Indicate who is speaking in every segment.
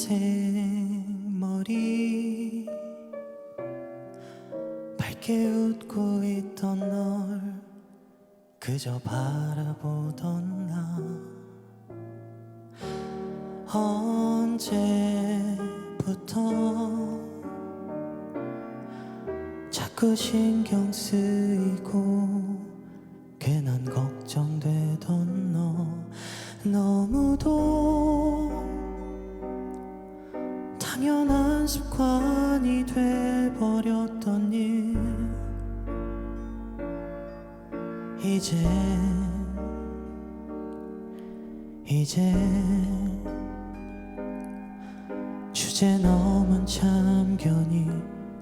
Speaker 1: 긴 생머리 밝게 웃고 있던 널 그저 바라보던 나 언제부터 자꾸 신경 쓰이고 괜한 걱 당연한 습관이 돼버렸던 일. 이제 이제 주제 넘은 참견이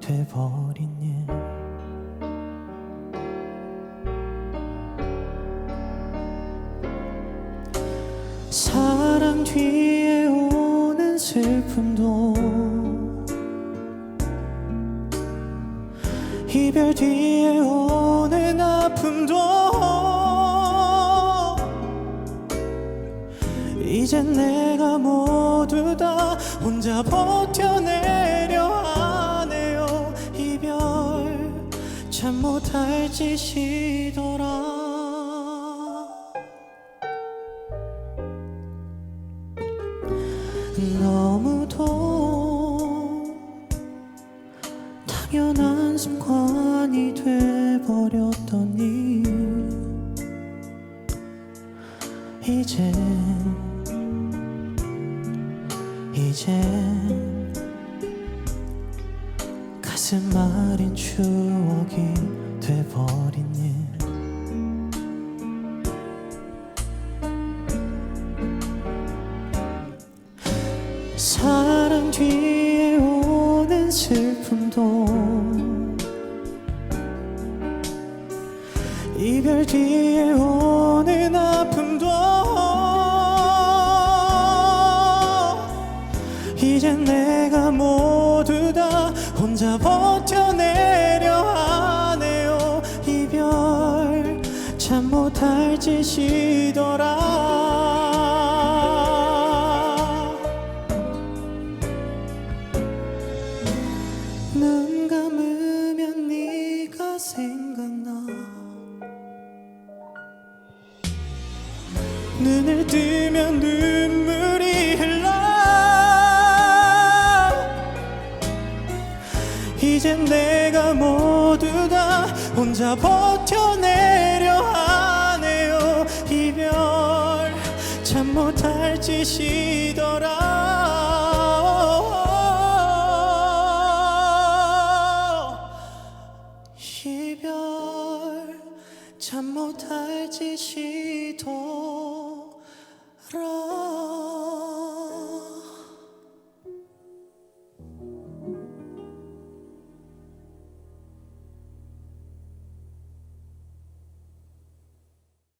Speaker 1: 돼버린 일. 사랑 오는 슬픔도 이별 뒤에 오는 아픔도 이젠 내가 모두 다 혼자 버텨내려 하네요. 이별 참 못할 짓이더라. 너 당연한 습관이 돼버렸던 일 이제 이제 가슴 마린 추억이 돼버린 일. 사랑 뒤 슬픔도 이별 뒤에 오는 아픔도 이젠 내가 모두 다 혼자 버텨내려 하네요. 이별 참 못할 짓이더라 생각나. 눈을 뜨면 눈물이 흘러. 이젠 내가 모두 다 혼자 버텨내려 하네요. 이별 참 못할 짓이더라 참 못할 짓이더라